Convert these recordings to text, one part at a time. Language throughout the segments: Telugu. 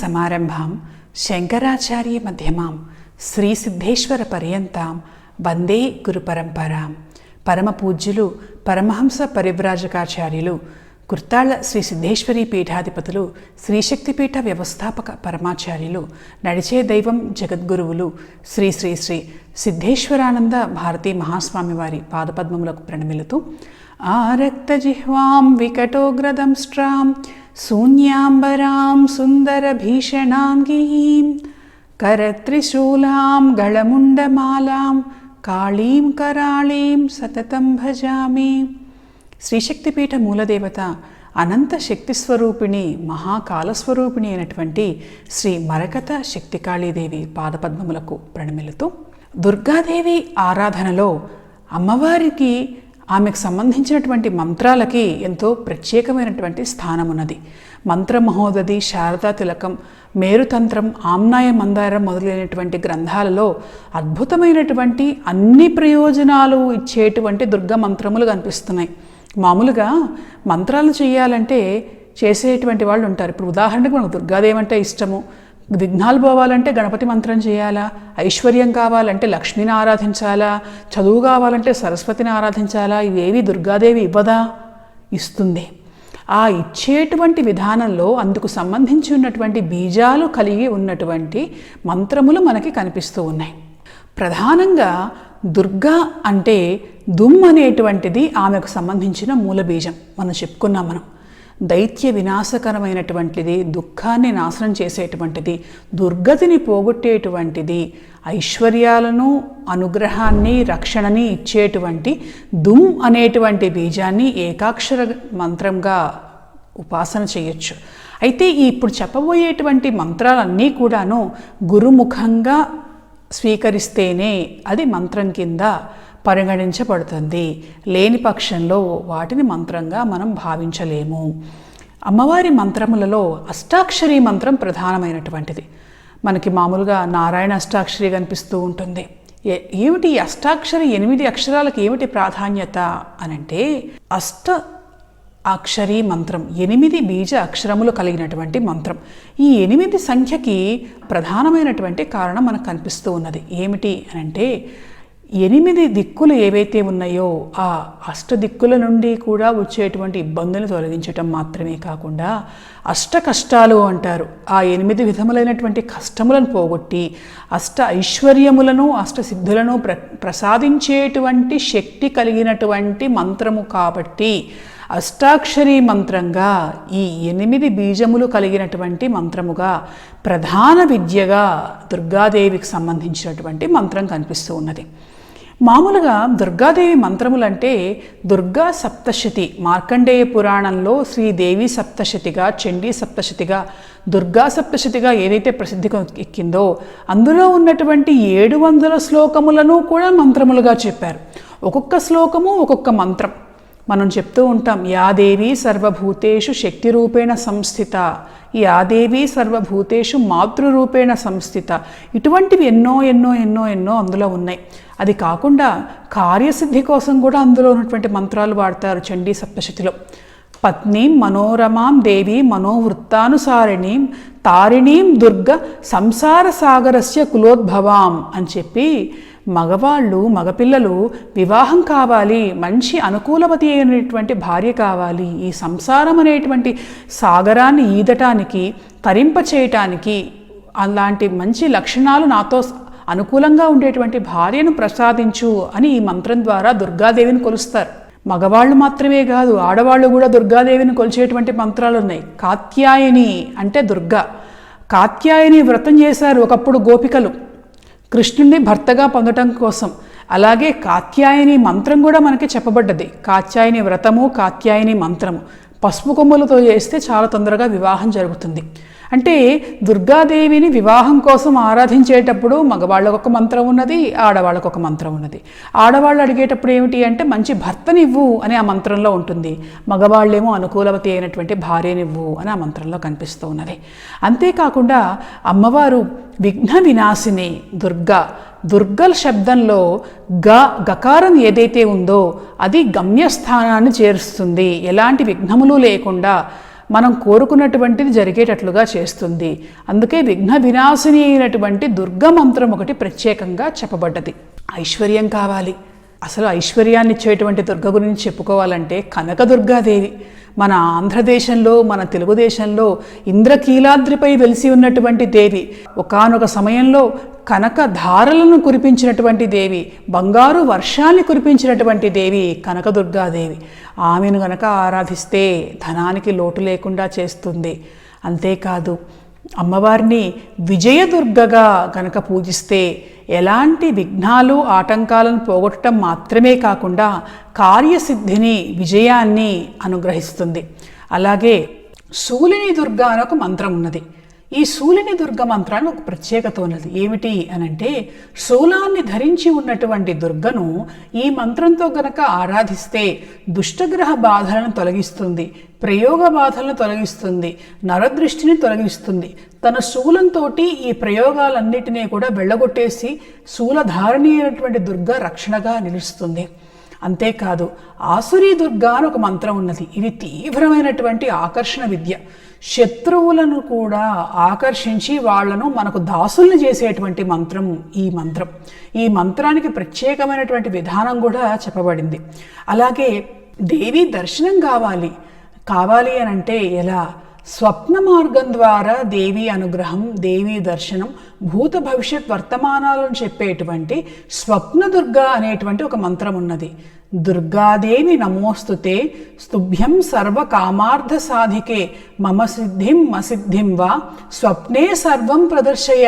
సమారంభాం శంకరాచార్య మధ్యమాం శ్రీ సిద్ధేశ్వర పర్యంతాం వందే గురు పరంపరాం పరమ పూజ్యులు పరమహంస పరివ్రాజకాచార్యులు కుర్తాళ్ళ శ్రీ సిద్ధేశ్వరి పీఠాధిపతులు శ్రీశక్తిపీఠ వ్యవస్థాపక పరమాచార్యులు నడిచే దైవం జగద్గురువులు శ్రీ శ్రీ శ్రీ సిద్ధేశ్వరానంద భారతీ మహాస్వామి వారి పాదపద్మములకు ప్రణమిలుతూ ఆరక్తజిహ్వాం వికటోగ్రదంష్ట్రాం శూన్యాంబరాం సుందరభీషణాంగీం కరత్రిశూలాం గళముండమాలాం కాళీం కరాళీం సతతం భజామి శ్రీశక్తిపీఠ మూలదేవత అనంత శక్తి స్వరూపిణి మహాకాలస్వరూపిణి అయినటువంటి శ్రీ మరకత శక్తికాళీదేవి పాదపద్మములకు ప్రణమిలుతూ దుర్గాదేవి ఆరాధనలో అమ్మవారికి ఆమెకు సంబంధించినటువంటి మంత్రాలకి ఎంతో ప్రత్యేకమైనటువంటి స్థానం ఉన్నది మంత్రమహోదది శారదా తిలకం మేరుతంత్రం ఆమ్నాయ మందారం మొదలైనటువంటి గ్రంథాలలో అద్భుతమైనటువంటి అన్ని ప్రయోజనాలు ఇచ్చేటువంటి దుర్గ మంత్రములు కనిపిస్తున్నాయి. మామూలుగా మంత్రాలు చేయాలంటే చేసేటువంటి వాళ్ళు ఉంటారు. ఇప్పుడు ఉదాహరణకు మనకు దుర్గాదేవి అంటే ఇష్టము. విఘ్నాలు పోవాలంటే గణపతి మంత్రం చేయాలా? ఐశ్వర్యం కావాలంటే లక్ష్మిని ఆరాధించాలా? చదువు కావాలంటే సరస్వతిని ఆరాధించాలా? ఇవేవి దుర్గాదేవి ఇవ్వదా? ఇస్తుంది. ఆ ఇచ్చేటువంటి విధానంలో అందుకు సంబంధించి ఉన్నటువంటి బీజాలు కలిగి ఉన్నటువంటి మంత్రములు మనకి కనిపిస్తూ ఉన్నాయి. ప్రధానంగా దుర్గా అంటే దుమ్ అనేటువంటిది ఆమెకు సంబంధించిన మూల బీజం మనం చెప్పుకున్నాం మనం. దైత్య వినాశకరమైనటువంటిది దుఃఖాన్ని నాశనం చేసేటువంటిది దుర్గతిని పోగొట్టేటువంటిది ఐశ్వర్యాలను అనుగ్రహాన్ని రక్షణని ఇచ్చేటువంటి దుమ్ అనేటువంటి బీజాన్ని ఏకాక్షర మంత్రంగా ఉపాసన చేయొచ్చు. అయితే ఇప్పుడు చెప్పబోయేటువంటి మంత్రాలన్నీ కూడాను గురుముఖంగా స్వీకరిస్తేనే అది మంత్రం కింద పరిగణించబడుతుంది. లేని పక్షంలో వాటిని మంత్రంగా మనం భావించలేము. అమ్మవారి మంత్రములలో అష్టాక్షరి మంత్రం ప్రధానమైనటువంటిది. మనకి మామూలుగా నారాయణ అష్టాక్షరి కనిపిస్తూ ఉంటుంది. ఏ- ఏమిటి అష్టాక్షరి ఎనిమిది అక్షరాలకు ఏమిటి ప్రాధాన్యత అనంటే అష్ట అక్షరీ మంత్రం ఎనిమిది బీజ అక్షరములు కలిగినటువంటి మంత్రం. ఈ ఎనిమిది సంఖ్యకి ప్రధానమైనటువంటి కారణం మనకు కనిపిస్తూ ఉన్నది. ఏమిటి అని అంటే ఎనిమిది దిక్కులు ఏవైతే ఉన్నాయో ఆ అష్ట దిక్కుల నుండి కూడా వచ్చేటువంటి ఇబ్బందులు తొలగించటం మాత్రమే కాకుండా అష్ట కష్టాలు అంటారు. ఆ ఎనిమిది విధములైనటువంటి కష్టములను పోగొట్టి అష్ట ఐశ్వర్యములను అష్ట సిద్ధులను ప్ర ప్రసాదించేటువంటి శక్తి కలిగినటువంటి మంత్రము కాబట్టి అష్టాక్షరి మంత్రంగా ఈ ఎనిమిది బీజములు కలిగినటువంటి మంత్రముగా ప్రధాన విద్యగా దుర్గాదేవికి సంబంధించినటువంటి మంత్రం కనిపిస్తూ ఉన్నది. మామూలుగా దుర్గాదేవి మంత్రములంటే దుర్గా సప్తశతి మార్కండేయ పురాణంలో శ్రీదేవి సప్తశతిగా చండీ సప్తశతిగా దుర్గా సప్తశతిగా ఏదైతే ప్రసిద్ధి ఎక్కిందో అందులో ఉన్నటువంటి ఏడు వందల శ్లోకములను కూడా మంత్రములుగా చెప్పారు. ఒక్కొక్క శ్లోకము ఒక్కొక్క మంత్రం. మనం చెప్తూ ఉంటాం యాదేవి సర్వభూతేషు శక్తి రూపేణ సంస్థిత యాదేవి సర్వభూతేషు మాతృరూపేణ సంస్థిత. ఇటువంటివి ఎన్నో ఎన్నో ఎన్నో ఎన్నో అందులో ఉన్నాయి. అది కాకుండా కార్యసిద్ధి కోసం కూడా అందులో ఉన్నటువంటి మంత్రాలు వాడతారు చండీ సప్తశతిలో. పత్నీం మనోరమాం దేవి మనోవృత్తానుసారిణీం తారిణీం దుర్గ సంసార సాగరస్య కులోద్భవాం అని చెప్పి మగవాళ్ళు మగపిల్లలు వివాహం కావాలి మంచి అనుకూలవతి అయినటువంటి భార్య కావాలి. ఈ సంసారం అనేటువంటి సాగరాన్ని ఈదటానికి తరింప చేయటానికి అలాంటి మంచి లక్షణాలు నాతో అనుకూలంగా ఉండేటువంటి భార్యను ప్రసాదించు అని ఈ మంత్రం ద్వారా దుర్గాదేవిని కొలుస్తారు. మగవాళ్ళు మాత్రమే కాదు ఆడవాళ్ళు కూడా దుర్గాదేవిని కొలిచేటువంటి మంత్రాలు ఉన్నాయి. కాత్యాయని అంటే దుర్గా. కాత్యాయని వ్రతం చేశారు ఒకప్పుడు గోపికలు. కృష్ణుణ్ణి భర్తగా పొందటం కోసం. అలాగే కాత్యాయని మంత్రం కూడా మనకి చెప్పబడ్డది. కాత్యాయని వ్రతము కాత్యాయని మంత్రము. పసుపు కొమ్ములతో చేస్తే చాలా తొందరగా వివాహం జరుగుతుంది. అంటే దుర్గాదేవిని వివాహం కోసం ఆరాధించేటప్పుడు మగవాళ్ళకు ఒక మంత్రం ఉన్నది ఆడవాళ్ళకు ఒక మంత్రం ఉన్నది. ఆడవాళ్ళు అడిగేటప్పుడు ఏమిటి అంటే మంచి భర్తనివ్వు అని ఆ మంత్రంలో ఉంటుంది. మగవాళ్ళేమో అనుకూలవతి అయినటువంటి భార్యనివ్వు అని ఆ మంత్రంలో కనిపిస్తూ ఉన్నది. అంతేకాకుండా అమ్మవారు విఘ్న వినాశిని దుర్గా దుర్గల్ శబ్దంలో గ గకారం ఏదైతే ఉందో అది గమ్యస్థానాన్ని చేరుస్తుంది. ఎలాంటి విఘ్నములు లేకుండా మనం కోరుకున్నటువంటిది జరిగేటట్లుగా చేస్తుంది. అందుకే విఘ్న వినాశిని అయినటువంటి దుర్గ మంత్రం ఒకటి ప్రత్యేకంగా చెప్పబడ్డది. ఐశ్వర్యం కావాలి. అసలు ఐశ్వర్యాన్ని ఇచ్చేటువంటి దుర్గ గురించి చెప్పుకోవాలంటే కనకదుర్గాదేవి. మన ఆంధ్రదేశంలో మన తెలుగుదేశంలో ఇంద్రకీలాద్రిపై వెలిసి ఉన్నటువంటి దేవి ఒకానొక సమయంలో కనక ధారలను కురిపించినటువంటి దేవి బంగారు వర్షాన్ని కురిపించినటువంటి దేవి కనకదుర్గాదేవి ఆమెను గనక ఆరాధిస్తే ధనానికి లోటు లేకుండా చేస్తుంది. అంతేకాదు అమ్మవారిని విజయదుర్గగా గనక పూజిస్తే ఎలాంటి విఘ్నాలు ఆటంకాలను పోగొట్టడం మాత్రమే కాకుండా కార్యసిద్ధిని విజయాన్ని అనుగ్రహిస్తుంది. అలాగే శూలిని దుర్గ అని ఒక మంత్రం ఉన్నది. ఈ శూలిని దుర్గ మంత్రాన్ని ఒక ప్రత్యేకత ఉన్నది. ఏమిటి అనంటే శూలాన్ని ధరించి ఉన్నటువంటి దుర్గను ఈ మంత్రంతో గనక ఆరాధిస్తే దుష్టగ్రహ బాధలను తొలగిస్తుంది. ప్రయోగ బాధలను తొలగిస్తుంది నరదృష్టిని తొలగిస్తుంది. తన శూలంతో ఈ ప్రయోగాలన్నిటినీ కూడా వెళ్ళగొట్టేసి శూలధారణి అయినటువంటి దుర్గ రక్షణగా నిలుస్తుంది. అంతేకాదు ఆసురీ దుర్గ అని ఒక మంత్రం ఉన్నది. ఇది తీవ్రమైనటువంటి ఆకర్షణ విద్య. శత్రువులను కూడా ఆకర్షించి వాళ్ళను మనకు దాసుల్ని చేసేటువంటి మంత్రం ఈ మంత్రం. ఈ మంత్రానికి ప్రత్యేకమైనటువంటి విధానం కూడా చెప్పబడింది. అలాగే దేవి దర్శనం కావాలి. కావాలి అని అంటే ఎలా? స్వప్న మార్గం ద్వారా దేవి అనుగ్రహం దేవి దర్శనం భూత భవిష్యత్ వర్తమానాలను చెప్పేటువంటి స్వప్న దుర్గ అనేటువంటి ఒక మంత్రం ఉన్నది. దుర్గాదేవి నమోస్తుతే స్తుభ్యం సర్వకామార్థ సాధికే మమ సిద్ధిం మసిద్ధిం వా స్వప్నే సర్వం ప్రదర్శయ.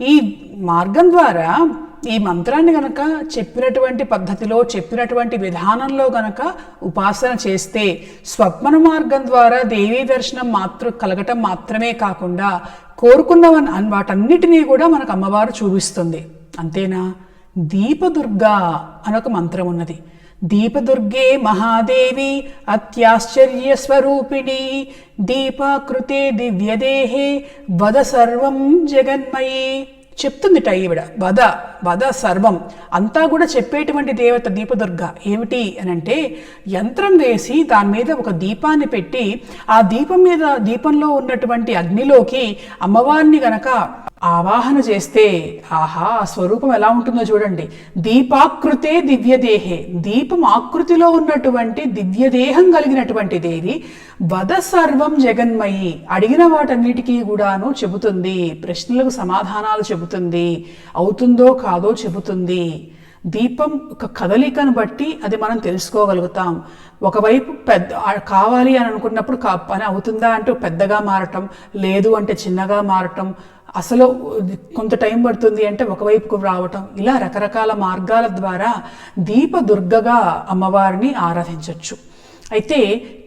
ఈ మార్గం ద్వారా ఈ మంత్రాన్ని గనక చెప్పినటువంటి పద్ధతిలో చెప్పినటువంటి విధానంలో గనక ఉపాసన చేస్తే స్వప్న మార్గం ద్వారా దేవీ దర్శనం మాత్ర కలగటం మాత్రమే కాకుండా కోరుకున్నవన్ వాటన్నిటినీ కూడా మనకు అమ్మవారు చూపిస్తుంది. అంతేనా? దీపదుర్గా అనొక మంత్రం ఉన్నది. దీపదుర్గే మహాదేవి అత్యాశ్చర్య స్వరూపిణి దీపాకృతే దివ్యదేహే వద సర్వం జగన్మయీ. చెప్తుందిట ఈవిడ. వద వద సర్వం. అంతా కూడా చెప్పేటువంటి దేవత దీపదుర్గ ఏమిటి అని అంటే యంత్రం వేసి దాని మీద ఒక దీపాన్ని పెట్టి ఆ దీపం మీద దీపంలో ఉన్నటువంటి అగ్నిలోకి అమ్మవారిని గనక ఆవాహన చేస్తే ఆహా ఆ స్వరూపం ఎలా ఉంటుందో చూడండి. దీపాకృతే దివ్యదేహే. దీపం ఆకృతిలో ఉన్నటువంటి దివ్యదేహం కలిగినటువంటి దేవి వద సర్వం జగన్మయి. అడిగిన వాటన్నిటికీ కూడాను చెబుతుంది. ప్రశ్నలకు సమాధానాలు చెబుతుంది. అవుతుందో కాదో చెబుతుంది. దీపం ఒక కదలికను బట్టి అది మనం తెలుసుకోగలుగుతాం. ఒకవైపు పెద్ద కావాలి అని అనుకున్నప్పుడు పని అవుతుందా అంటూ పెద్దగా మారటం లేదు అంటే చిన్నగా మారటం అసలు కొంత టైం పడుతుంది అంటే ఒకవైపుకు రావటం. ఇలా రకరకాల మార్గాల ద్వారా దీపదుర్గగా అమ్మవారిని ఆరాధించవచ్చు అయితే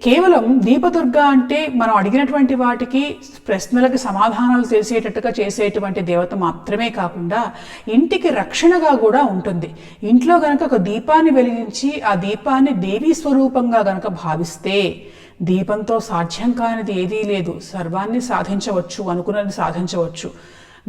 కేవలం దీపదుర్గ అంటే మనం అడిగినటువంటి వాటికి ప్రశ్నలకు సమాధానాలు తెలిసేటట్టుగా చేసేటువంటి దేవత మాత్రమే కాకుండా ఇంటికి రక్షణగా కూడా ఉంటుంది. ఇంట్లో గనక ఒక దీపాన్ని వెలిగించి ఆ దీపాన్ని దేవీ స్వరూపంగా గనక భావిస్తే దీపంతో సాధ్యం కానిది ఏదీ లేదు. సర్వాన్ని సాధించవచ్చు అనుకున్నది సాధించవచ్చు.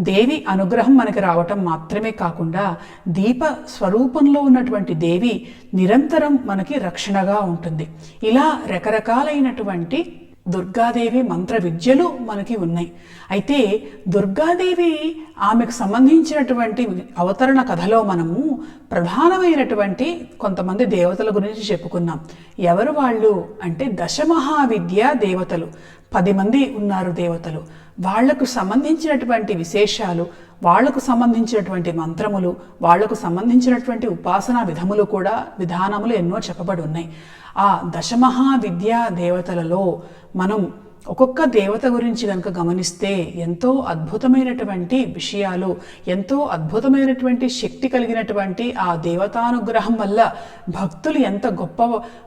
దేవి అనుగ్రహం మనకి రావటం మాత్రమే కాకుండా దీప స్వరూపంలో ఉన్నటువంటి దేవి నిరంతరం మనకి రక్షణగా ఉంటుంది. ఇలా రకరకాలైనటువంటి దుర్గాదేవి మంత్ర విద్యలు మనకి ఉన్నాయి. అయితే దుర్గాదేవి ఆమెకు సంబంధించినటువంటి అవతరణ కథలో మనము ప్రధానమైనటువంటి కొంతమంది దేవతల గురించి చెప్పుకున్నాం. ఎవరు వాళ్ళు అంటే దశమహావిద్య దేవతలు. పది మంది ఉన్నారు దేవతలు. వాళ్ళకు సంబంధించినటువంటి విశేషాలు వాళ్ళకు సంబంధించినటువంటి మంత్రములు వాళ్ళకు సంబంధించినటువంటి ఉపాసనా విధములు కూడా విధానములు ఎన్నో చెప్పబడి ఉన్నాయి. ఆ దశమహా విద్యా దేవతలలో మనం ఒక్కొక్క దేవత గురించి కనుక గమనిస్తే ఎంతో అద్భుతమైనటువంటి విషయాలు ఎంతో అద్భుతమైనటువంటి శక్తి కలిగినటువంటి ఆ దేవతానుగ్రహం వల్ల భక్తులు ఎంత గొప్ప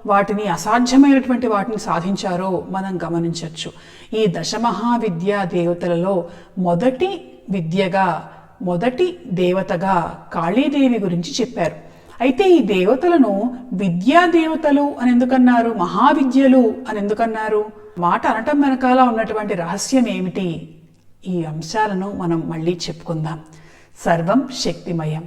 వాటిని అసాధ్యమైనటువంటి వాటిని సాధించారో మనం గమనించవచ్చు. ఈ దశమహావిద్యా దేవతలలో మొదటి విద్యగా మొదటి దేవతగా కాళీదేవి గురించి చెప్పారు. అయితే ఈ దేవతలను విద్యా దేవతలు అని ఎందుకన్నారు మహావిద్యలు అని ఎందుకన్నారు మాట అనటం వెనకాల ఉన్నటువంటి రహస్యం ఏమిటి? ఈ అంశాలను మనం మళ్ళీ చెప్పుకుందాం. సర్వం శక్తిమయం.